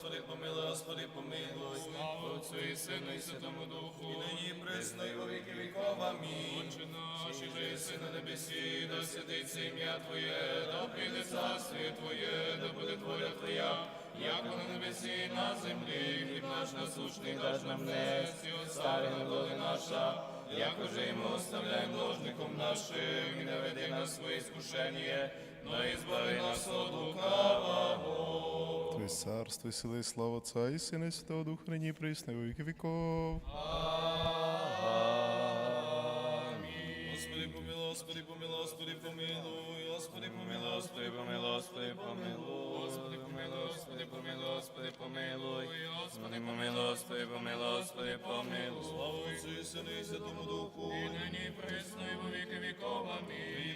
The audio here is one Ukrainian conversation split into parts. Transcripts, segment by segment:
Господи, помилуй, Господи, помилуй. Слава Отцю і Сину, і Святому Духу. І нині присно, і во віки віков. Амінь. Отче наш, і же єси на небесі, да святиться ім'я Твоє, да прийде царствіє Твоє, да буде воля Твоя, як на небесі, і на землі, хліб наш насущний даж нам днес, і остави нам доли наша, як уже і ми оставляємо ложником нашим, і не веди нас своє іскушення, но і збави нас от лукавого. Твоє царство, і сили, і слава Отця і Сина, і Святого Духа, нині і присно, і во віки віков. Господи, помилуй, Господи, помилуй, Господи, помилуй. Господи, помилуй, Господи, помилуй, Господи, помилуй. Господи, помилуй, Господи, помилуй, Господи, помилуй. Господи, помилуй, Господи, помилуй, Господи, помилуй. Слава Отцю і Сину, і Святому Духу. І нині і присно, і во віки віков. Амінь.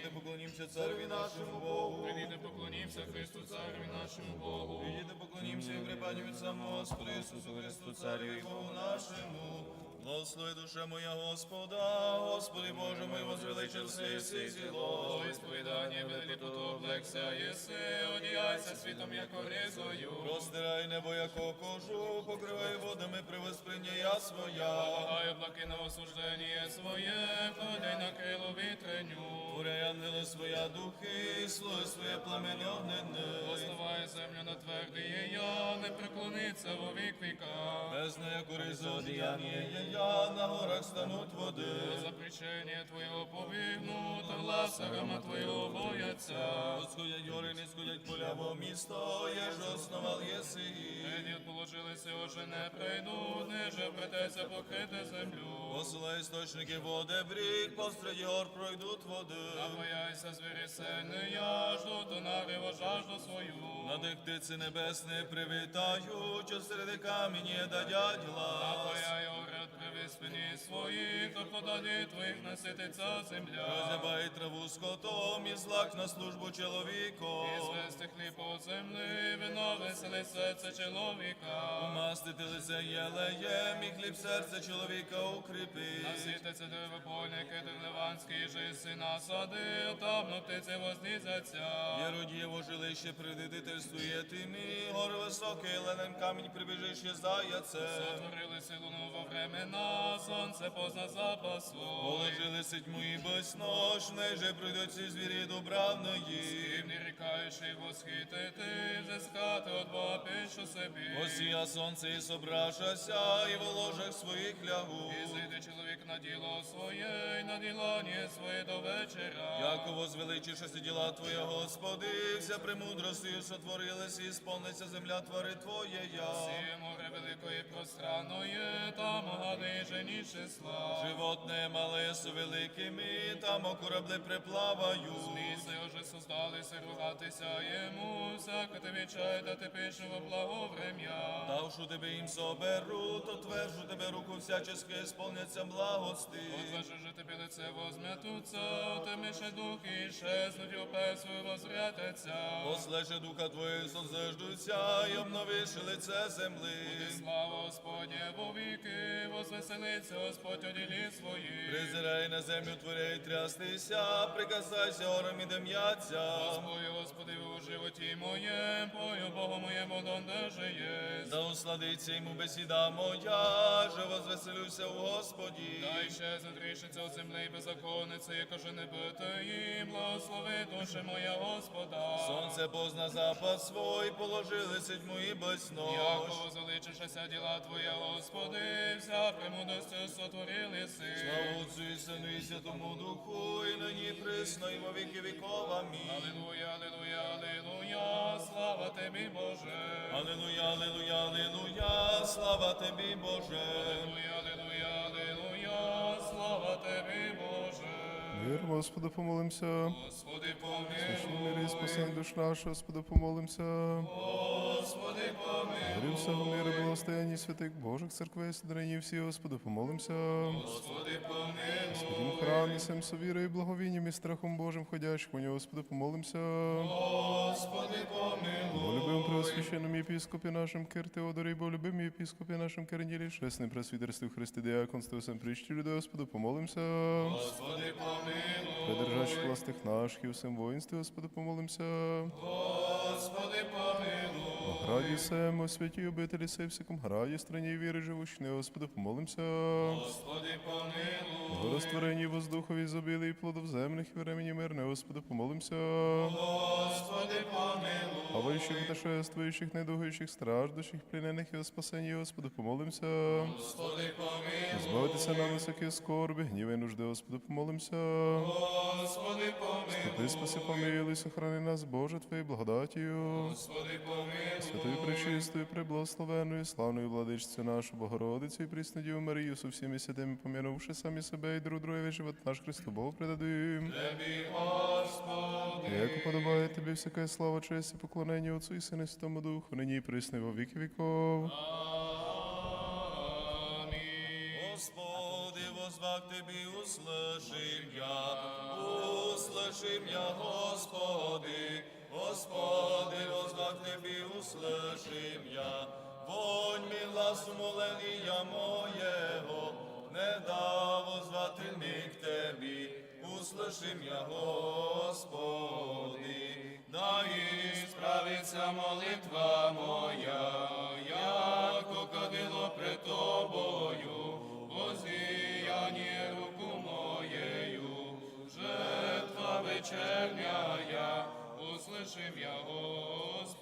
Поклонімося цареві нашому Богу. Прийдіте, поклонімся Христу Цареві нашому Богу. Прийдіте, поклонімся і припадні від самого Господу Ісусу Христу, Царю Богу нашому. Благослови душа моя Господа, Господи Боже мой, возвеличився єси зіло. Сповідання велику облекся єси, одіяйся світом, як оризою. Простирай небо, яко кожу, покривай водами при восприйняття своя. Полагай облаки на осуждення своє, ходай на крило вітреню. Буряй ангели своя духи, слой своє пламені огненне. Основає землю на твердий я, не преклониться во вік як ориза одіяння я, на горах стануть води. Запрещення Твоєго побігну, та гласа грома Твоєго бояться. Восходять гори, не сходять поля, бо місто, є ж основал єси. Приділ положилися, уже не прийдуть, ниже брететься покрити землю. Посилай істочники води, брік, посеред гор пройдуть води. Напояйся, звірі сильний, я жду, то навіво жажду свою. На них птиці небесні привітають, що серед камені дадять глас. Напояй оград спині своїх, то подані твоїх насититься земля. Розябай траву скотом і злак на службу чоловіку. І звести хліб от землі, вино веселе серце чоловіка. Умастити лице єлеєм і хліб серце чоловіка укріпи. Насититься диво польники, ти ливанський жиси насади, там птиці вознізяться. Єродієво жилище предидительствує тими, гор високий, ленен камінь прибіжище заяце. Сотворили силу во времена, сонце позна запасу. Положили сетьму і безнож, неже прийдуть ці звірі добравної. І не рікаючи восхитити, хати от Бога пишу собі. Осія сонце і собрашася, і в ложах своїх лягу. І зайде чоловік на діло своє, і на ділання своє до вечора. Яко возвеличишся діла Твоя, Господи, вся премудростю сотворилась і сповниться земля твари Твоєя. І море великої пространної, там гади і жені. Животне мале з великими, там о кораблі приплаваю. Міси уже создалися ругатися йому, всяко тобі чай, да ти пишу во благоврем'я. Давшу тебе їм соберу, то твержу тебе руку всячески сповняться благости. Отважу же тобі лице возметуться, темише дух і щезнуть, і опер свою возвратяться. Послеше духа Твоє созеждуться, і обновиш лице земли. Слава Господня во віки, возвеселиться Господь оділі свої. Призирай на землю творяй трястися, приказайся орам і дем'яться. Господи, Господи, у животі моєм, пою Богу моєму, донде жиє. Да усладиться йому бесіда моя, же возвеселюся у Господі. Дай ще задрішиться у землі беззаконниці, яка же не бити їм, благослови душе моя Господа. Сонце позна запас свой, положили седьму і безнож. Яко заличишася діла Твоя, Господи, вся премудростю сотворили си. Слава Отцю і Сину і Святому Духу, і нині присно, і во віки віков. Амінь. Аллилуйя, аллилуйя, аллилуйя, слава Тобі, Боже. Аллилуйя, аллилуйя, аллилуйя, слава тобі, Боже. Аллилуйя, аллилуйя, слава Тобі, Боже. Мир, Господу, помолимся. Господи, помилуй. мир і спасень душ наш, Господу, помолимся. Господи, помилуй. Мирі всього миру, благостоянні святих Божих церквей, сидрині всі, Господу, помолимся. Господи, помилуй. Святим храмі, сем совірою, благовінням і страхом Божим ходящих у нього, Господу, помолимся. Господи, помилуй. Бо любим преосвященному єпіскопі нашим Кир Теодорі, бо любим єпіскопі нашим Кирнілі, чесним пресвітерстві Христи Діаконству, всем прищі люди, Господу, помолимся. Господи, помилуй. Придержащих властих наших і всім воїнстві, Господи, помолимся. Господи, помилуй. Раді сему, святі обителі сей всяком граді, страні віри живущини, Господи, помолимся. Господи, помилуй. Горостворені воздухові забили плодов земних і времені мирне, Господи, помолимся. Господи, помилуй. А вищих путешествуючих, недугуючих, страждущих, плінених і спасенні, Господи, помолимся. Господи, помилуй. Збавитися нам високі скорби, гніви нужди, Господи, помолимся. Господи, помилуй. Ти спаси, помилуй, сохрани нас, Боже, Твоєю благодатію. Господи, помилуй. Святою пречистою, преблагословенною, славною владичцю нашу Богородицю і Пріснодію Марію, со всіми святими помінувши самі себе і друг друге живот наш Христу Богу предадуємо. Тебі, Господи. Як уподобає тобі всяка слава, честь і поклонення Отцу і Сину і Святому Духу, нині і во віки віков. Господи, возвах Тебе, услышим я, услышим я, Господи, Господи, возвах Тебе, услышим я, вонь ми глас моего, не да возвати ми к Тебе, услышим я, Господи, да і Справиться молитва моя, яко кадило пред тобою, возіяння руку моєю, жертва вечерняя, услышим я, Господи.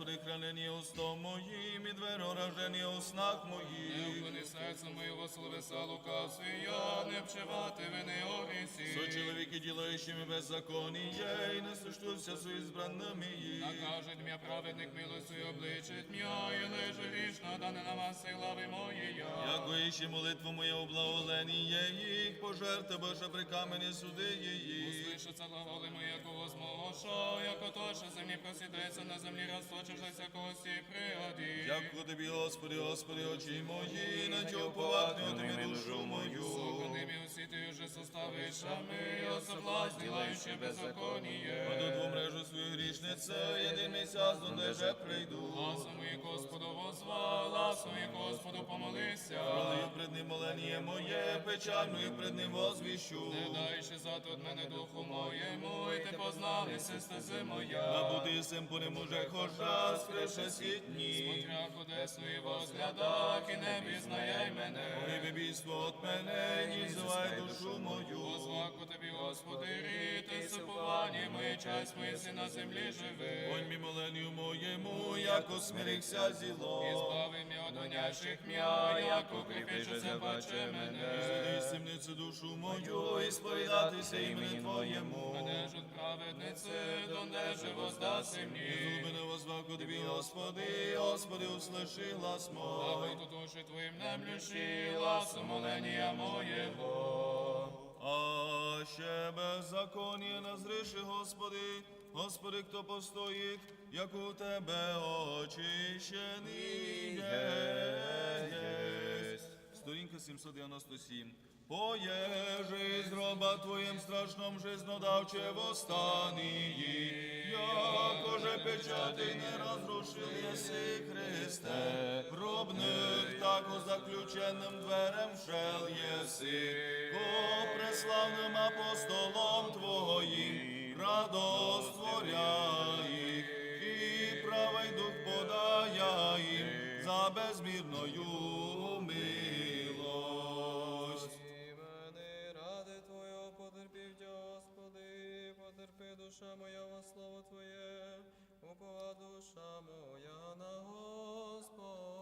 Господи, хранение устом моим и дверо рождения уснах Не моих. вклони серце моєго словеса лукавстві, я не вчивати вини Со орісі. человеки, делающими беззаконие, и не существуйся с избранными их. Накажуть м'я праведник милостю і обличить м'я, і лише грішна, да не намаси глави моєї. Яко ищи молитву моя у благоволение их, пожерти Боже при камені суди її. Услышаться глаголи моє голос мого, що, яко то, що землі просідеться на землі, розточившися кості. Дякую тобі, Господи, Господи, очі мої, на тього повадни от тобі душу мою. Соконими усі ти вже составишами, особлазнилаючи беззаконіє. Поду дву мрежу свою грішницю, єдин місяць, донде же прийду. Гласом моє Господу возва, гласом моє Господу помолися. Пролию пред ним молення моє, печально і пред ним возвіщу. Не дай ще зад от мене духу моєму, і ти позналися стези моя. Набуди сим по нему же хожа, скрише сітні. Смотря кудесно і і не пізнаяй мене. І бібійство от мене, ні звай душу мою. Озваку тобі, Господи, супування моє, си на землі живи. Ой, мій моленню моєму, яко смирихся зіло. І збави м'я от гонящих м'я, як це баче мене. Іди сімниці душу мою, і сповідатися імені Твоєму. Мене ж от праведниці, донде же воздаси мені. Глибини возваку тобі, Господи, Господи, услиши глас мой. Славий ту душі твоїм немлющі, ласу молення моєго. А ще беззаконnie назриши, Господи, Господи, хто постоїть, як у Тебе очищений. Сторінка 797. Поєжи з роба Твоїм страшном жизнодавче восстанії, якоже печати не разрушил єси Христе, гробних тако заключеним дверем єси, по преславним апостолом Твоїм, радость творя їх, і правий дух подая їм за душа моя во слово Твоє, упова душа моя на Господа.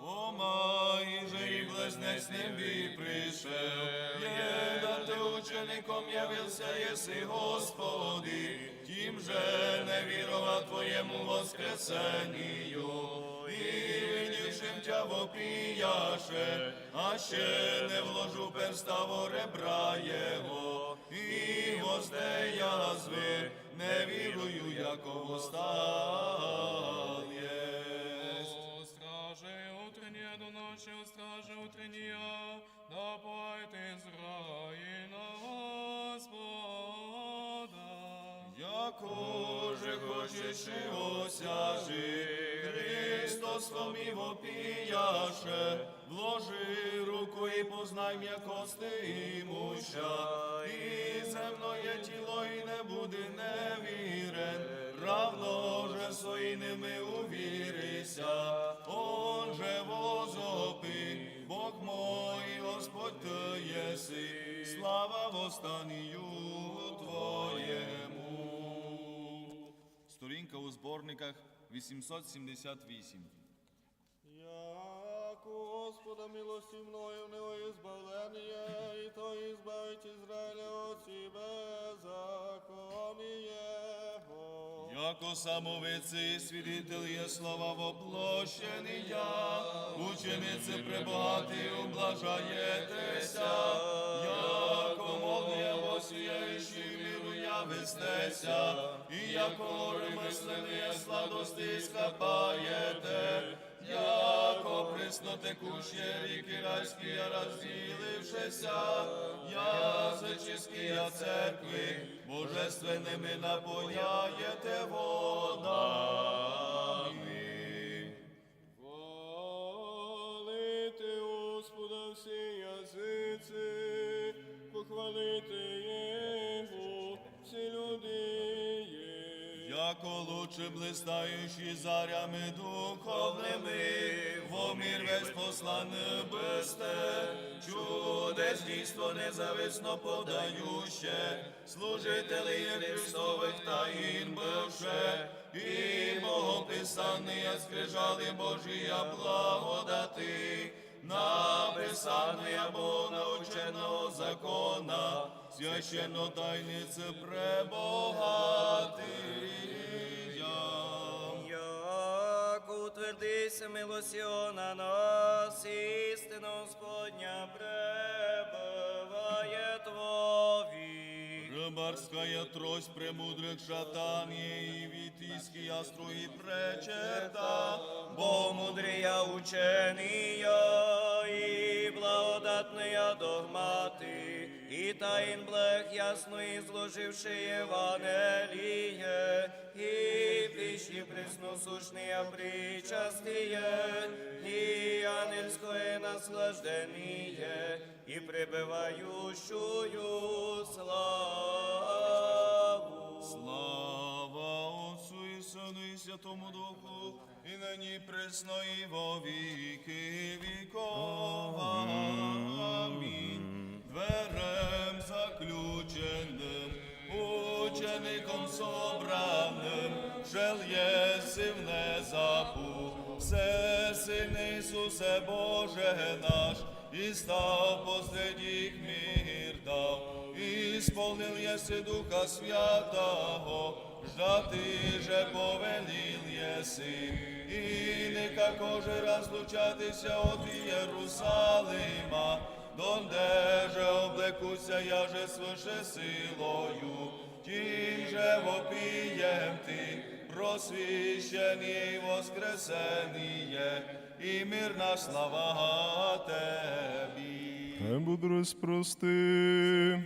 Фома, і же і близнець небі пришел, є, да ти учеником явився єси, Господи, тим же не вірова Твоєму воскресенію, і видівшим тя вопіяше, а ще не вложу перста во ребра Його, і возде язви, не вірую, яко восстал єсть. О, страже утренние до ночи, о, стражи утренние, да коже хочеши осяжи, Христосом і вопіяше, вложи руку і познай м'якости і муща, і земное тіло, і не буде невірен, равно же своїми увірися, он же возопи, Бог мой, Господь єси, слава востанію. Сторінка у зборниках 878. Яку Господа милості мною не избавлення, і то избавить Израиля от законієго. Яко самовиці свідетель є слова воплощені я, учениці пребагати ублажаєтеся, яко молния восіяючи явистеся, і яко ремесленні сладости скапаєте, яко преснотекущі ріки райські розділившися, язичські церкви, божественними напояєте водами. Хвалити Господа всі язиці, похвалити Його Яко блистаючи зарями духовними, во мир весь послане бесте, чудес дійство независно подающе, служителі Христових таїн бивше, і богописання скрижали Божія благодати, написаная бо наученого закона, священно тайнице пребогатия. утвердися милосьо на нас, істина Господня пребывает вові. Рыбарская трость премудрых шатанье и витийские струи пречерта, Бо мудрія учения і благодатная догмати, і таїн блех ясно изложивши Евангелие, и пищи пресносущные причастие, и ангельское наслаждение, и пребывающую славу. Слава Отцу и Сыну и Святому Духу, и ныне пресно и во веки веков. Аминь. Дверем заключенным, учеником собранным, шел еси в незапу, всесильний Ісусе Боже наш, и став посредник мир дав, и исполнил еси Духа Святого, ждати же повелил еси, и никако же разлучатися от Єрусалима, донде же облекуся я же свише силою, ті же вопієм ти, просвіщені і воскресеніє, і мирна слава Тебі. Премудрость прости.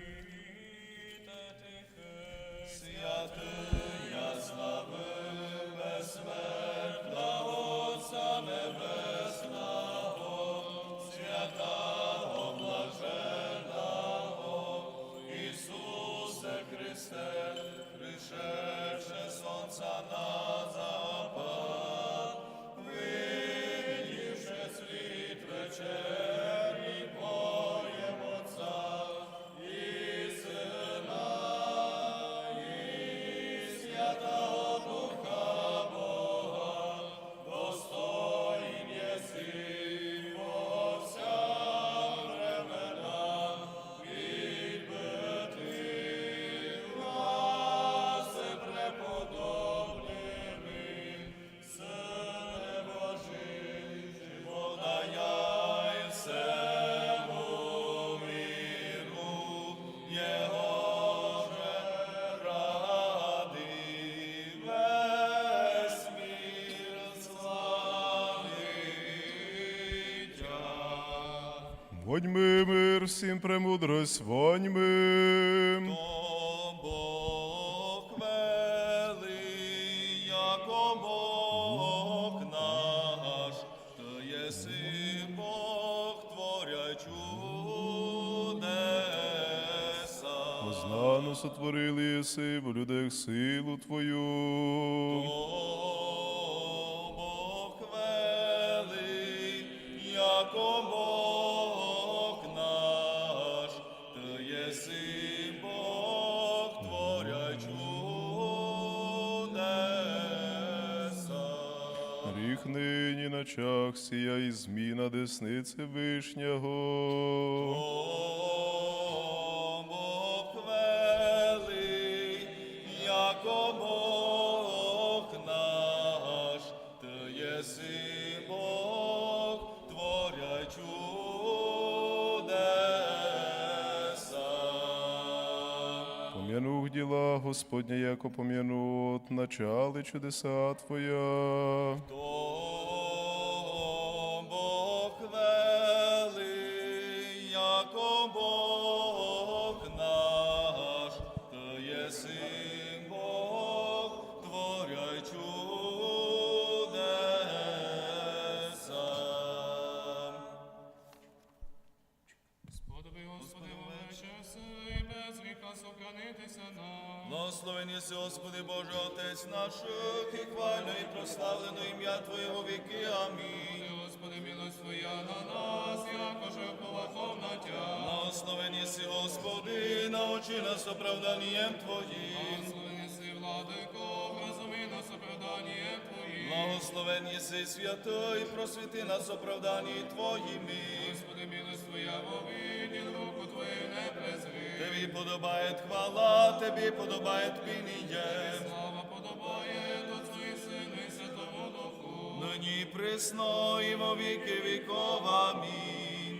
Воньми мир, всім премудрость, воньми. То Бог велий, яко Бог наш, то єси Бог творя чудеса. Сотворили єси в людях силу Твою. Час сія і зміна десниці вишнього. Пом'янув діла Господня, яко пом'янут начали чудеса Твоя. Сподоби, Господи, вовечеси, і без гріха сохранитися нам. Благословені си, Господи Боже, Отець наших, і хвально і прославлено ім'я Твоє во віки. Амінь. Господи, милость Твоя на нас, якоже полаховна тя. Благословені си, Господи, научи нас оправданням Твоїм. Благословені си, владико, розуми нас оправданням Твоїм. Благословені си, святий, просвіти нас оправданні Твоїми. Господи, милость Твоя, презри. Тобі подобає хвала, Тобі подобає пініє. Слава подобає Отцу і Сину і Святому Духу. Нині присно і во віки віков. Амінь.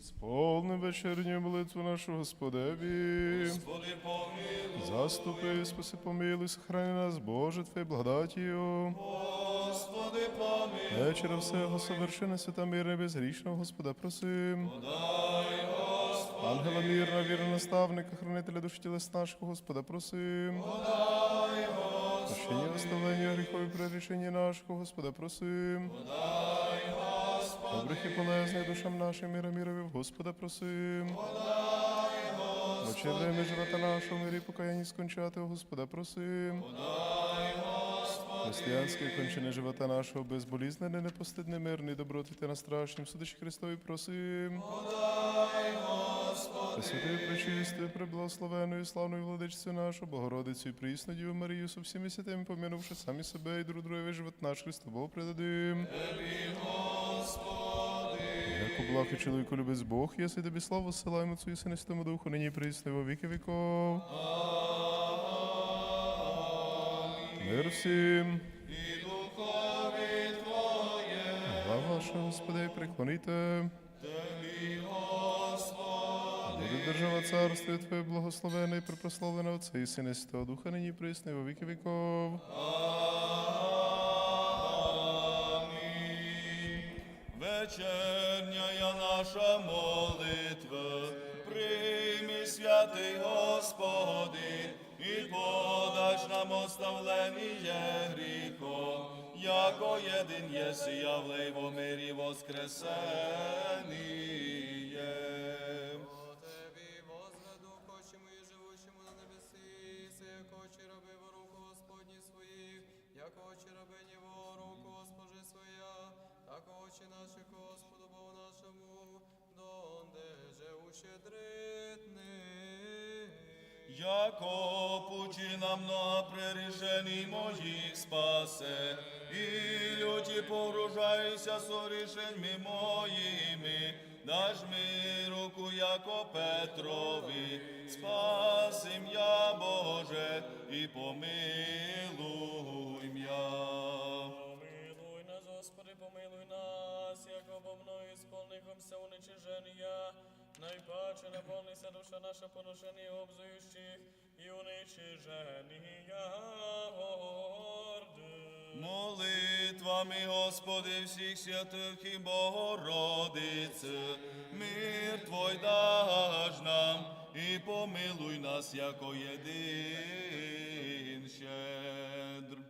Сповни вечерню молитву нашу Господеві. Господи, помилуй, Заступи, спаси, помилуй, сохрани нас, Боже, Твоєю благодатію. Господи, помилуй. Вечора всього совершена свята мирна безгрішного Господа просим. Ангела мирна, вірна наставника, хранителя душі тілес нашого Господа просим. Прощення оставлення гріхов і прирішення нашого Господа просим. Добрих і полезних душам нашим мира мірові Господа просим. Ноче время живота нашого мирі покаянні скончати, Господа просим. Християнське кончини живота нашого безболізнене, непостидне, мирний, доброти на страшнім судачі Христові просим. Пресвятою, пречистою, преблагословеною, славною владичцю нашу, Богородицю і прісну Діву Марію, со всіми святими помінувши самі себе і друг друге живот наш Христового предадим. Яко благ чоловіку любець Бог, єси тобі славу силаємо Отцю і Сину Святому Духу, нині присно, во віки віков. Мир всім. І духові Твоє, Слава ваша, Господи, преклоните. Тобі, Господи. Буде держава царство Твоє благословене і припрославлене Отця і Сина Святого Духа, нині і во віки віков. Амінь. Вечерняя наша молитва, прийми святий Господи, і подач нам оставлення гріхом, яко єдин єси явлей во мирі воскресеніє. Наші Господу Богу нашому, донде же ущедритни. Яко пучі нам много прирішені моїх спасе, і люті погружаюся сорішеньми моїми, даж ми руку, яко Петрові, спасим я, Боже, і помилуй сповнихомся уничиження, найпаче наповнися душа наша поношення обзуючих і уничиження горди. Молитвами, Господи, всіх святих і Богородице, мир Твой даж нам і помилуй нас, яко єдин щедр.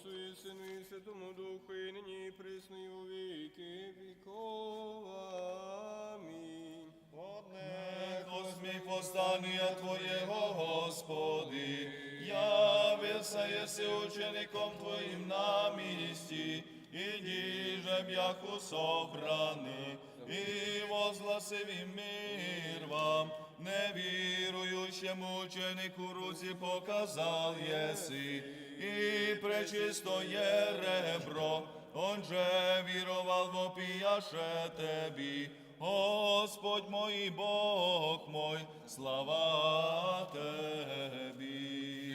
Отцу і Сину і Святому Духу, і нині і присно і у віки віков. Амінь. Одне сміх постання Твоєго, Господи, явився єси учеником Твоїм на місці, і діжем яку собрани, і возгласив мир вам, невіруючому ученику руці показав єси, и пречистое ребро, он же вировал вопияше Теби, Господь мой и Бог мой, слава Теби.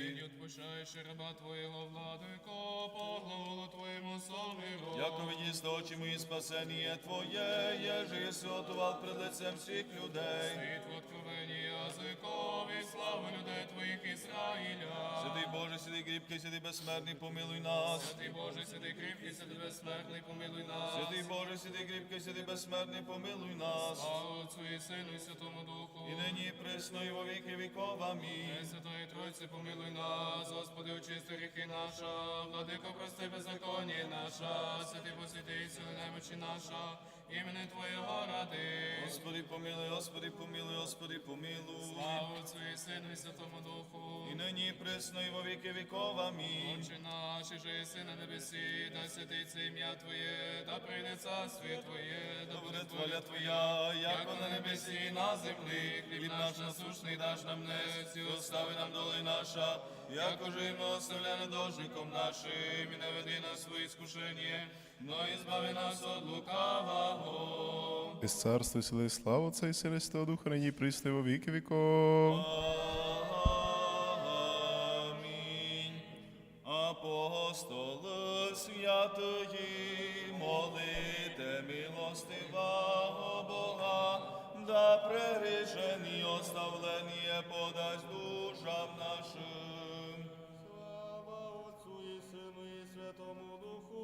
Нині отпущаєш раба Твоєго, владико, по глаголу Твоєму совіру. Яко видість очі мої спасення Твоє, єже єси отував пред лицем всіх людей. Світ в откровенні язикові, славу людей Твоїх Ізраїля. Святий Боже, сиди кріпкий, сиди безсмертний, помилуй нас. Святий Боже, сиди кріпкий, сиди безсмертний, помилуй нас. Святий Боже, сиди кріпкий, сиди безсмертний, помилуй нас. Слава Отцу і Сину і Святому Духу. І нині і присно, і во віки віков. Амінь. Пресвятої Тройці, помилуй нас, Господи, очисти гріхи наша, владико, прости беззаконні наша, святий посвяти сили немочі наша, імени Твоєго ради. Господи, помилуй, Господи, помилуй, Господи, помилуй. Слава Отцу і Сину і Святому Духу. І нині і присно, і во віки віков. Амінь. Отче наш, і же єси на небесі, да святиться ім'я Твоє, да прийде царствіє Твоє, да буде воля Твоя, як на небесі і на землі. Хліб наш насущний даш нам і остави нам доли наша, як уже ми оставляємо должником нашим, і не веди нас в іскушення, но і збави нас від лукавого. Із царства і сили і слава Отця і Духа, нині і во віки віков. Амінь. Апостоли святої, молите милостивого Бога, да прегрішені оставлення подасть душам нашим. Слава Отцу і Сину і Святому Духу,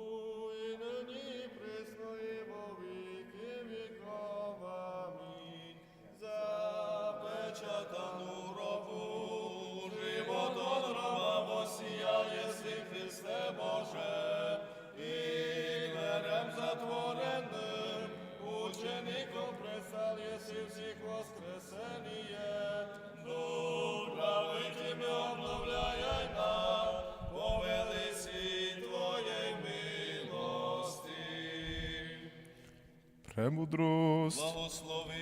Премудрость. Благослови.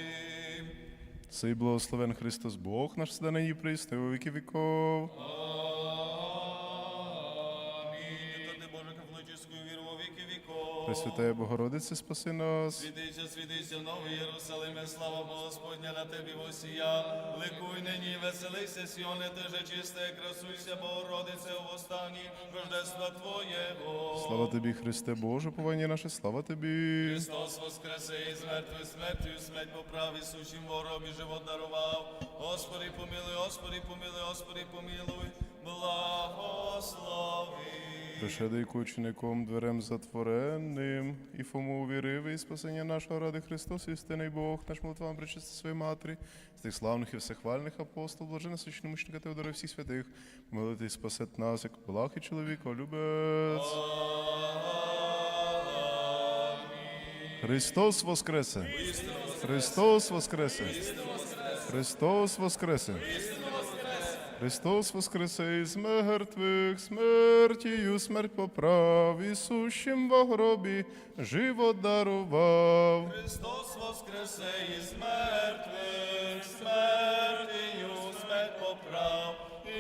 Сей благословен Христос Бог наш сюди нині і присно і віки віков. Пресвятая Богородице, спаси нас. Світися, світися, новий Єрусалиме, слава Господня на тебе восія. Ликуй нині, веселися, Сіоне, ти же чисте, красуйся, Богородице, у восстані, рождества Твоєго. Слава тобі, Христе Боже, повання наше, слава тобі. Христос воскресе із мертвих смертю, смерть поправи, сущим вором і живот дарував. Господи, помилуй, Господи, помилуй, Господи, помилуй, благослови. Пришедай учеником дверем затворенним, і Фому увірив, спасення нашого ради Христос, істинний Бог, наш молитвам причисти своїй матері, з тих славних і всехвальних апостол, блажена священномучника Теодора всіх святих, молити і спасет нас, як благ і чоловіка, любець. Христос воскресе! Христос воскресе! Христос воскресе! Христос воскресе із мертвих, смертію смерть поправ, і сущим во гробі живот дарував. Христос воскресе із мертвих, смертію смерть поправ,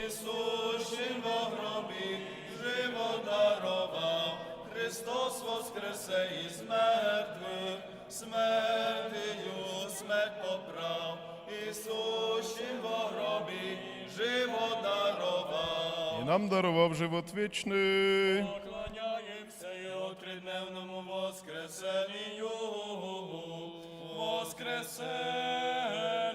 Ісущим во гробі живо дарував. Христос воскресе із мертвих, смертію смерть поправ, Ісущим во гробі живо дарував. І нам дарував живот вічний. Поклоняємося його тридневному воскресенню, воскресенню.